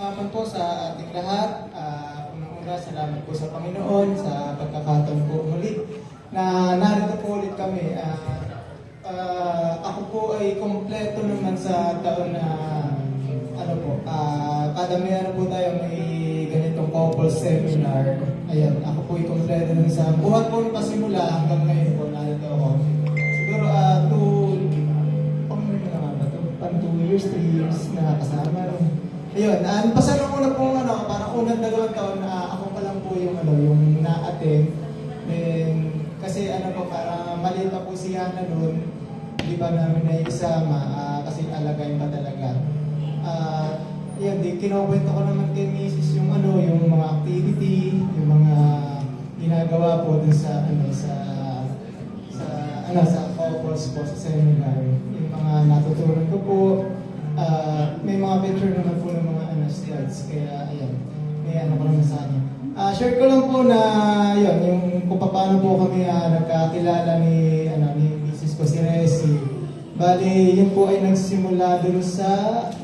Hapon po sa ating lahat. Uh, Unang-una, salamat po sa Panginoon sa pagkakataon po muli na narito po ulit kami. Ah, ah, ako po ay kompleto naman sa taon na ano po, ah, kada ano po tayo may ganitong couple seminar. Ayan, ako po ay kompleto nun sa buhat po ng pasimula hanggang ngayon po narito ako. Siguro ah, two, pang naman ba to? Pang two years, three years na kasama. no? Ayun, uh, pasalo ko na po ano, parang unang dalawang taon na ako pa lang po yung ano, yung na-attend. Then, kasi ano po, parang maliit po si Hana noon, di ba namin na isama, ah, kasi alagayin pa talaga. Ah, yun, di, kinukwento ko naman kay Mrs. yung ano, yung mga activity, yung mga ginagawa po dun sa, ano, sa, sa, ano, sa couples po, sa seminar. Yung mga natutunan ko po, ah, may mga picture naman po share ko lang po na yun, yung kung paano po kami ah, nagkakilala ni, ano, ni Mrs. ko si Resi. Bali, yun po ay nagsimula doon sa,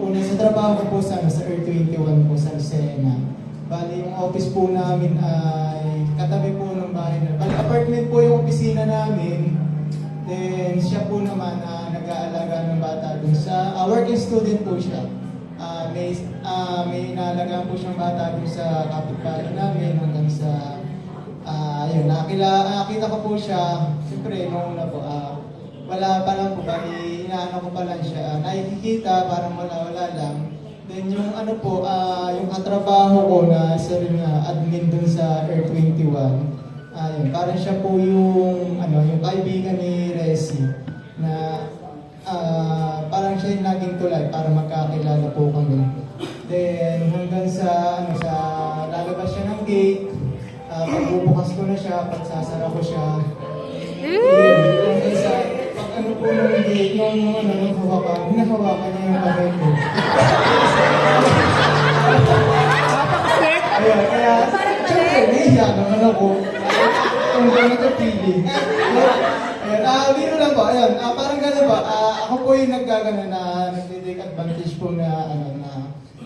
una sa trabaho ko po sa, ano, sa Earth 21 po sa Lucena. Bali, yung office po namin ay katabi po ng bahay na. Bali, apartment po yung opisina namin. Then, siya po naman na nag-aalaga ng bata dun sa, ah, working student po siya. Ah, may, ah, may inaalagaan po siyang bata dun sa kapitbahay namin hanggang sa, ah, yun, nakakila, nakita ko po siya, siyempre, nung una po, ah, wala pa lang po, bali, inaano ko pa lang siya, ah, nakikita, parang wala-wala lang. Then yung ano po, ah, yung katrabaho ko na isa rin na admin dun sa Air 21, ayun, parang siya po yung, ano, yung kaibigan ni Resi na parang siya yung naging tulay para magkakilala po kami. Then hanggang sa, ano, sa lalabas siya ng gate, ah, pagbubukas ko na siya, pagsasara ko siya. Hanggang sa, pag ano po ng gate, nung, nung ano, nung hawakan, hinahawakan niya yung kamay ko. Ayun, kaya, syempre, nahiya naman ako. Kung gano'n ito feeling. Ayun, ah, biro lang po, ayun, ah, parang gano'n ba, ah, ako po yung nagkagano na nagtitake advantage po na, ano, na,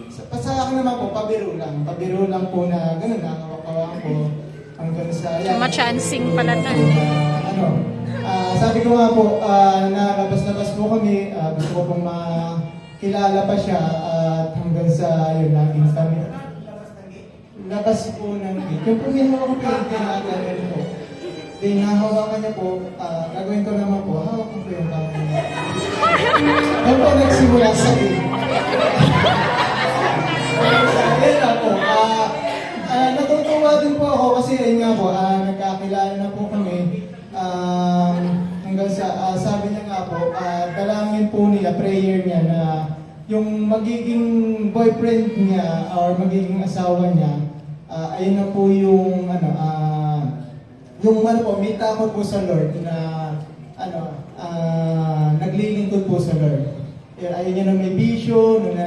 sa, sa akin naman po, pabiro lang, pabiro lang po na gano'n na, kawakawa ko, hanggang sa, yan. Machancing pala na. Ah, ano, ah, sabi ko nga po, ah, na labas-labas po kami, ah, gusto ko pong makilala pa siya, at hanggang sa, yun, naging kami, labas po ng gate. Yung po may hawak ko yung tinatagal po. Then, nahawakan niya po, ah, gagawin ko naman po, hawak ko po yung kamay niya. Doon po nagsimula sa. Ayun na po, ah, ah, natutuwa din po ako kasi ayun nga po, ah, nagkakilala na po kami. Um, hanggang sa, ah, sabi niya nga po, ah, dalangin po niya, prayer niya na yung magiging boyfriend niya or magiging asawa niya, ah, ayun na po yung ano, ah, yung ano po, po sa Lord na ano, ah, naglilingkod po sa Lord. Ayun, na may bisyo, na,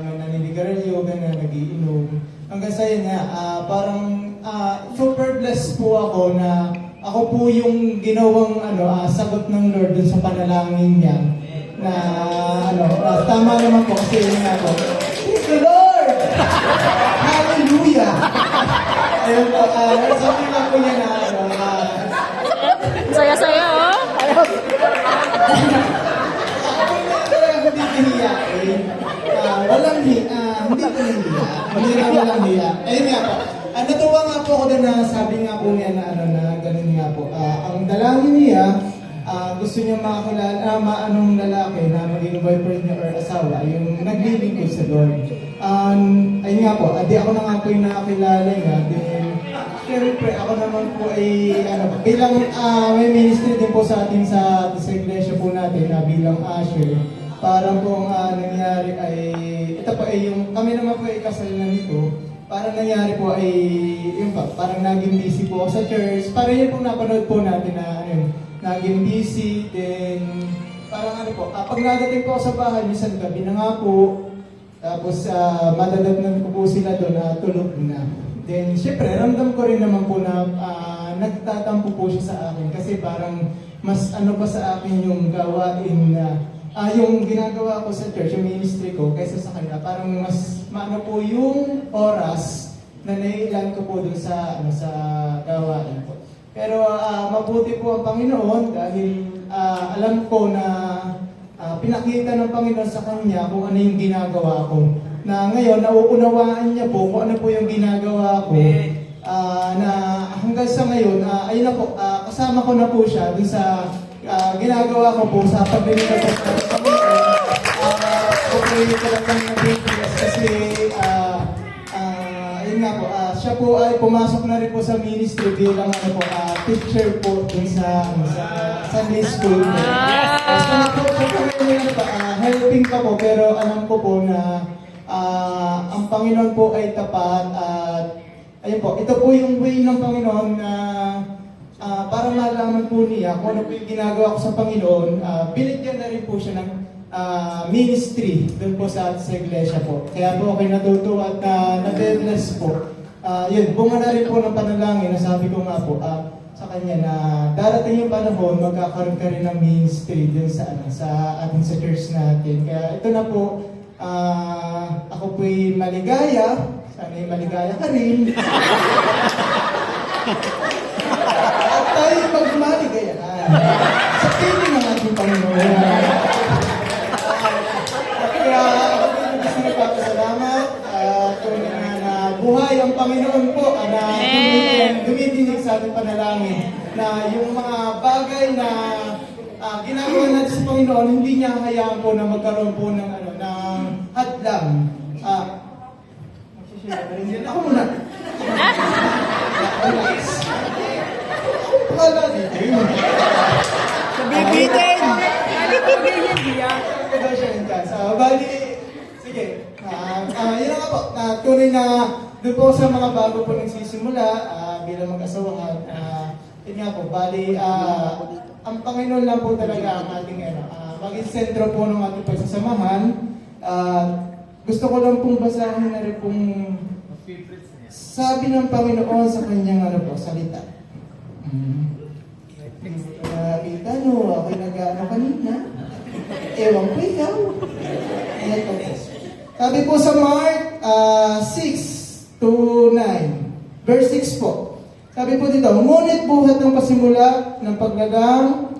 na naninigarilyo, ganun, nagiinom. Hanggang sa yun nga, ah, parang ah, super blessed po ako na ako po yung ginawang ano, ah, sagot ng Lord dun sa panalangin niya. Na ano, ah, tama naman po kasi yun nga po. Praise the Lord! Hallelujah! Ayun po, ah, sabi nga po niya na oh. Talagang hindi kiniyain. Ah, walang hi, ah, hindi kiniya. Hindi na walang hiya. Ayun nga po. Ah, natuwa nga po ako doon na sabi nga po niya na ano na ganun nga po. Ah, ang dalangin niya, ah, gusto niya makakilala, ah, maanong lalaki na maging boyfriend niya or asawa, yung naglilingkod sa Lord. Um, ayun nga po, ah, di ako na nga po yung nakakilala nga. Then, Siyempre, ako naman po ay, ano, bilang ah, may ministry din po sa atin sa, sa iglesia po natin na bilang usher. Parang po ang ah, nangyari ay, ito po ay yung, kami naman po ay kasal na nito. Parang nangyari po ay, yun pa, parang naging busy po sa church. Parang yun po napanood po natin na, yun, naging busy, then, parang ano po, ah, pag nadating po sa bahay, minsan gabi na nga po, tapos uh, madadatnan ko po sila doon na tulog na. Then, syempre, ramdam ko rin naman po na ah, nagtatampo po siya sa akin kasi parang mas ano pa sa akin yung gawain na ah yung ginagawa ko sa church, yung ministry ko, kaysa sa kanya, parang mas maano po yung oras na nailan ko po dun sa, ano, sa gawain ko. Pero ah, mabuti po ang Panginoon dahil ah, alam ko na ah, pinakita ng Panginoon sa kanya kung ano yung ginagawa ko. Na ngayon, nauunawaan niya po kung ano po yung ginagawa ko. Ah, na hanggang sa ngayon, ah, ayun na po, ah, kasama ko na po siya dun sa ah, ginagawa ko po sa paglilingkod sa Panginoon. Ah, okay talagang nag-bless kasi ah, ah, ayun nga po, ah, siya po ay pumasok na rin po sa ministry bilang ano po, ah, teacher po dun sa, sa Sunday school. Ah. Ah, siya po, po ngayon ano pa, ah, helping pa po pero alam ko po na ah, ang Panginoon po ay tapat at ayun po, ito po yung way ng Panginoon na ah, para malaman po niya kung ano po yung ginagawa ko sa Panginoon, ah, binigyan na rin po siya ng ah, ministry doon po sa, sa iglesia po. Kaya po ako natutuwa at uh, nade-bless po. Ah, yun, bunga na rin po ng panalangin na sabi ko nga po ah, sa kanya na darating yung panahon, magkakaroon ka rin ng ministry dun sa, ano, sa ating sa church natin. Kaya ito na po, ah, ako po'y maligaya, sana'y maligaya ka rin. At tayo magmaligayaan sa piling ng ating Panginoon. Kaya ako din gusto nagpapasalamat at kung na, na buhay ang Panginoon po. Ah, na dumidinig, dumidinig sa ating panalangin na yung mga bagay na ah, ginagawa natin sa Panginoon, hindi niya hayaan po na magkaroon po ng hadlang. Ah, yun. Ako muna. Relax. Wala din. Bibitin! Ito siya yung chance. Ah, bali, sige. Ah, ah, yun na nga po. Uh, tunay na doon po sa mga bago po nagsisimula ah, bilang mag-asawahan. ah, yun nga po, bali, ah, ang Panginoon lang po talaga ang ating ano, ah, maging sentro po ng ating pagsasamahan. Ah, gusto ko lang pong basahin na rin pong sabi ng Panginoon sa kanyang ano po, salita. Mm. Kaya kita nyo, ako'y nag-ano kanina. Ewan ko ikaw. Ayan po. Sabi po sa Mark ah, 6 to 9, verse 6 po. Sabi po dito, ngunit buhat ng pasimula ng paglalang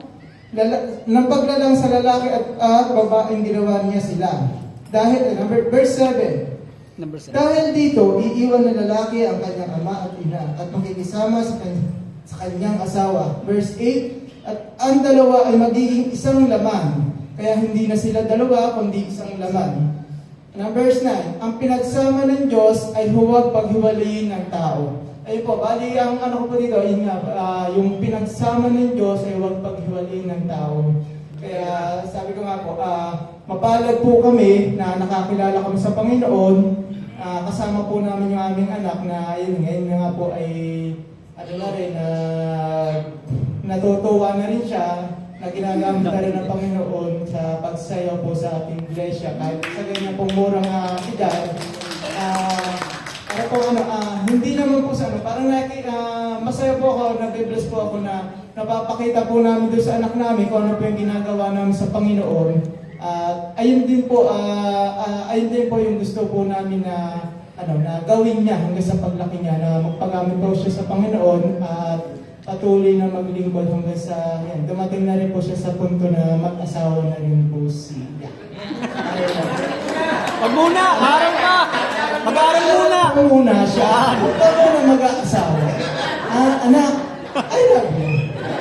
lala, ng paglalang sa lalaki at, at babaeng ginawa niya sila. Dahil, number, verse 7, Number 7. dahil dito, iiwan ng lalaki ang kanyang ama at ina at makikisama sa, kany- sa kanyang asawa. Verse 8, at ang dalawa ay magiging isang laman. Kaya hindi na sila dalawa, kundi isang laman. Verse 9, ang pinagsama ng Diyos ay huwag paghiwalayin ng tao. Ayun po, bali ang ano ko po dito, yun nga, ah, yung pinagsama ng Diyos ay huwag paghiwalayin ng tao. Kaya sabi ko nga po, ah, mapalad po kami na nakakilala kami sa Panginoon. Ah, kasama po namin yung aming anak na yun, ngayon nga po ay ano na rin, ah, natutuwa na rin siya na ginagamit na rin ng Panginoon sa pagsayaw po sa ating iglesia kahit sa ganyan pong murang ah, edad. Ah, ano po ano, ah, naman po sa ano, parang naki, ah, masaya po ako, nabibless po ako na napapakita po namin doon sa anak namin kung ano po yung ginagawa namin sa Panginoon. At ayun din po, ah, ah, ayun din po yung gusto po namin na ano na gawin niya hanggang sa paglaki niya na magpagamit po siya sa Panginoon at patuloy na maglingkod hanggang sa yan, dumating na rin po siya sa punto na mag-asawa na rin po siya. Ayun lang. Wag muna! Harang ka! Mag-aaral muna! Ako muna siya. Huwag ka muna mag-aasawa. Ah, anak, I love you.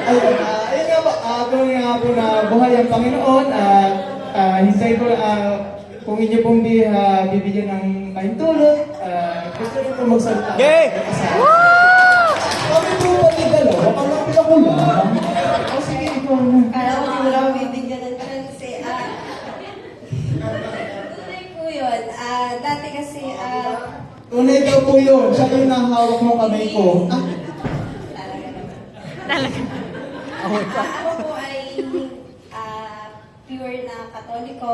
Ayun, ah, ayun nga po, ah, gawin nga po na buhay ang Panginoon at ah, hintay ko, ah, kung inyo pong di, ah, bibigyan ng kahintulot, ah, gusto rin po magsalita. Okay. Mag-asawa. Kami po pati dalawa, kalapit ako lang. O sige, ikaw na. Kala ko hindi mo lang bibigyan ng chance eh. Ah, tunay po yun. Ah, dati kasi, ah, Tunay daw po yun. Siya po yung nahawak mo kamay ko. Ah, talaga naman. Ako po ay ah, pure na katoliko.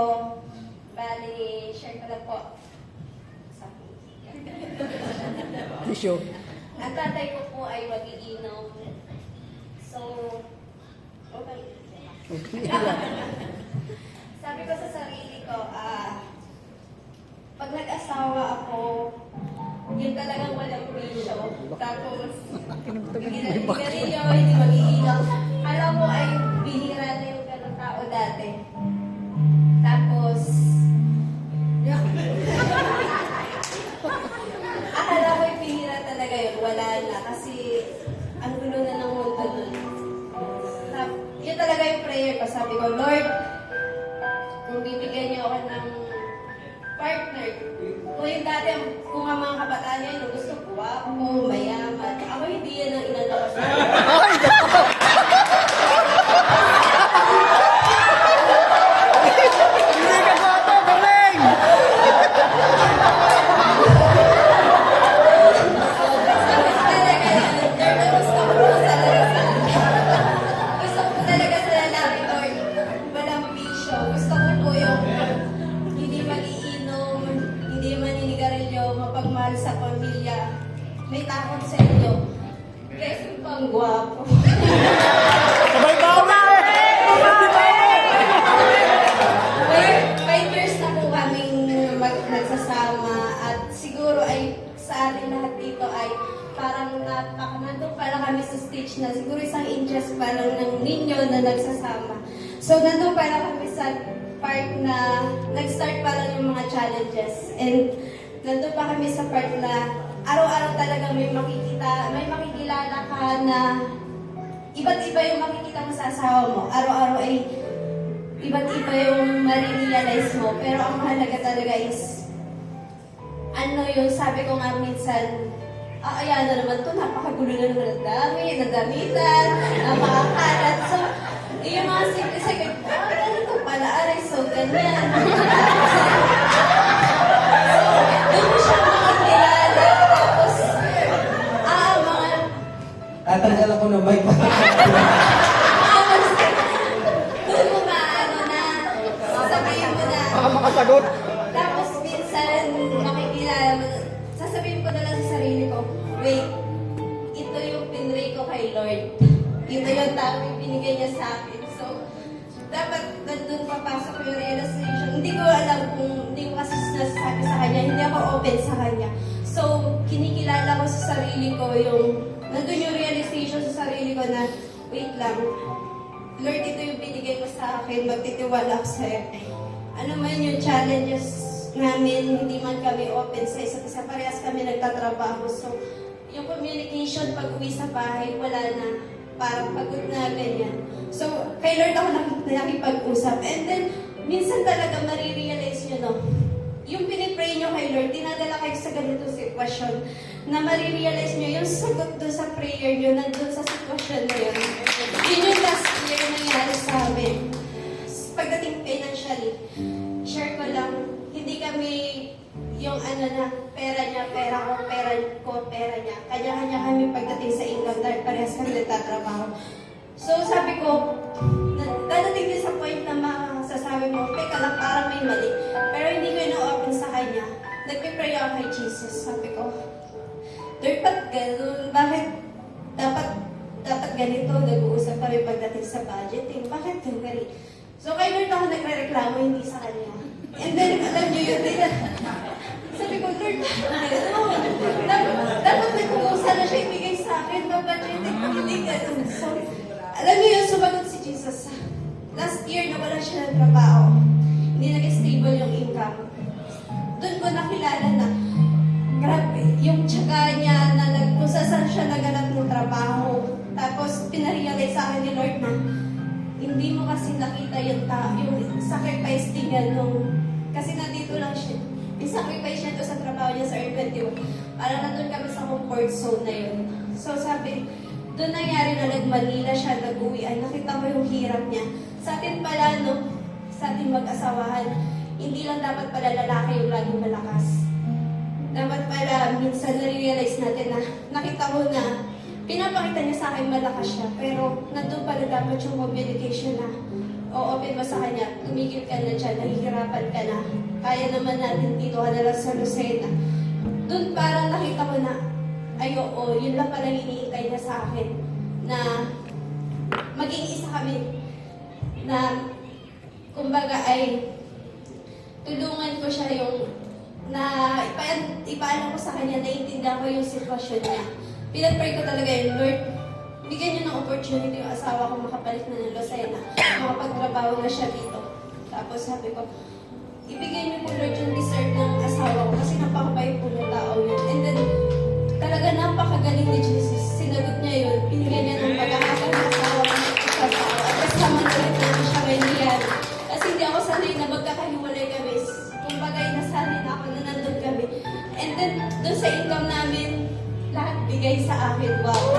Bali, share ko lang po. Sa Tissue. Ang tatay ko po ay magiinom. So, okay. Sabi ko sa sarili ko, ah, pag nag-asawa ako, yun talagang walang bisyo. Tapos, hindi na sigarilyo, hindi mag-iilaw. Ang mga kabataan niya, yung gusto ko, ako, mapagmahal sa pamilya. May takot sa inyo. Kasi pang gwapo. Sabay five years na po kaming mag, nagsasama at siguro ay sa ating lahat dito ay parang napak nandun pa lang kami sa stage na siguro isang inches pa lang ng ninyo na nagsasama. So nandun pa lang kami sa part na nag-start pa lang yung mga challenges and nandun pa kami sa part na araw-araw talaga may makikita, may makikilala ka na iba't iba yung makikita mo sa asawa mo. Araw-araw ay iba't iba yung marirealize mo. Pero ang mahalaga talaga is, ano yung sabi ko nga minsan, ah, ayan na naman to, napakagulo na naman ang dami, nadamitan, napakakalat. So, yung mga simple sa ko, ah, ganito pala, aray, so ganyan. yung, nandun yung realization sa sarili ko na, wait lang, Lord, ito yung binigay mo sa akin, magtitiwala ako sa'yo. Ano man yung challenges namin, hindi man kami open sa isa't isa. Parehas kami nagtatrabaho. So, yung communication pag uwi sa bahay, wala na. Parang pagod na ganyan. So, kay Lord ako nak- nakipag-usap. And then, minsan talaga marirealize nyo, no? Yung pinipray nyo kay Lord, dinadala kayo sa ganitong sitwasyon na marirealize nyo yung sagot doon sa prayer nyo, nandun sa sitwasyon na yun. Yun yung last year nangyari sa amin. Pagdating financially, share ko lang, hindi kami yung ano na, pera niya, pera ko, pera ko, pera niya. Kanya-kanya kami pagdating sa income dahil parehas kami nagtatrabaho. So sabi ko, na- dadating din sa point na masasabi mo, teka lang, parang may mali. Nagpipray ako kay Jesus. Sabi ko, Lord, ba't ganun? Bakit dapat dapat ganito, nag-uusap kami pagdating sa budgeting. Bakit ganun? So kay Lord ako nagre-reklamo, hindi sa kanya. And then, alam niyo yun, din. Sabi ko, Lord, ganun. Dapat, dapat may kumusa na siya ibigay sa akin, no budgeting, hindi ganun. So, alam niyo yun, sumagot si Jesus. Last year, nawala siya ng trabaho. Hindi nag-stable yung income. Doon ko nakilala na, grabe, yung tsaga niya na nag, kung saan siya naganap ng trabaho. Tapos, pinarealize sa akin ni Lord na, hindi mo kasi nakita yung tao, yung sacrifice din niya nung, kasi nandito lang siya. Yung sacrifice niya doon sa trabaho niya sa Earth 21. Parang nandun kami sa comfort zone na yun. So sabi, doon nangyari na nag-Manila siya, nag-uwi, ay nakita ko yung hirap niya. Sa atin pala, no, sa ating mag-asawahan, hindi lang dapat pala lalaki yung laging malakas. Dapat pala, minsan na-realize natin na nakita ko na pinapakita niya sa akin malakas siya, pero nandun pala dapat yung communication na o-open mo sa kanya, tumigil ka na dyan, nahihirapan ka na. Kaya naman natin dito ka na sa Lucena. Doon parang nakita ko na, ay oo, yun lang pala iniintay niya sa akin na maging isa kami na kumbaga ay tulungan ko siya yung na ipaan, ipaano ko sa kanya, naiintindihan ko yung sitwasyon niya. Pinag-pray ko talaga yun, Lord, bigyan niyo ng opportunity yung asawa ko makapalit na ng Lucena, makapagtrabaho na siya dito. Tapos sabi ko, ibigay niyo po Lord yung deserve ng asawa ko kasi napakabait po ng tao yun. And then, talaga napakagaling ni Jesus. Sinagot niya yun, income namin, lahat bigay sa akin. Wow.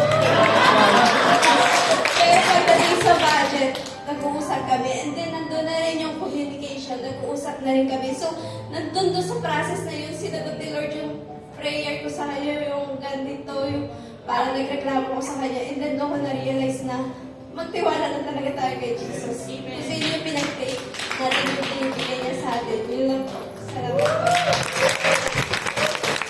Kaya pagdating sa budget, nag-uusap kami. And then, nandun na rin yung communication. Nag-uusap na rin kami. So, nandun doon sa process na yun, sinagot ni Lord yung prayer ko sa kanya, yung ganito, yung parang nagreklamo ko sa kanya. And then, doon ko na-realize na magtiwala na talaga tayo kay Jesus. Kasi yun yung pinag-pray natin yung pinibigay niya sa atin. Yun lang po. Salamat.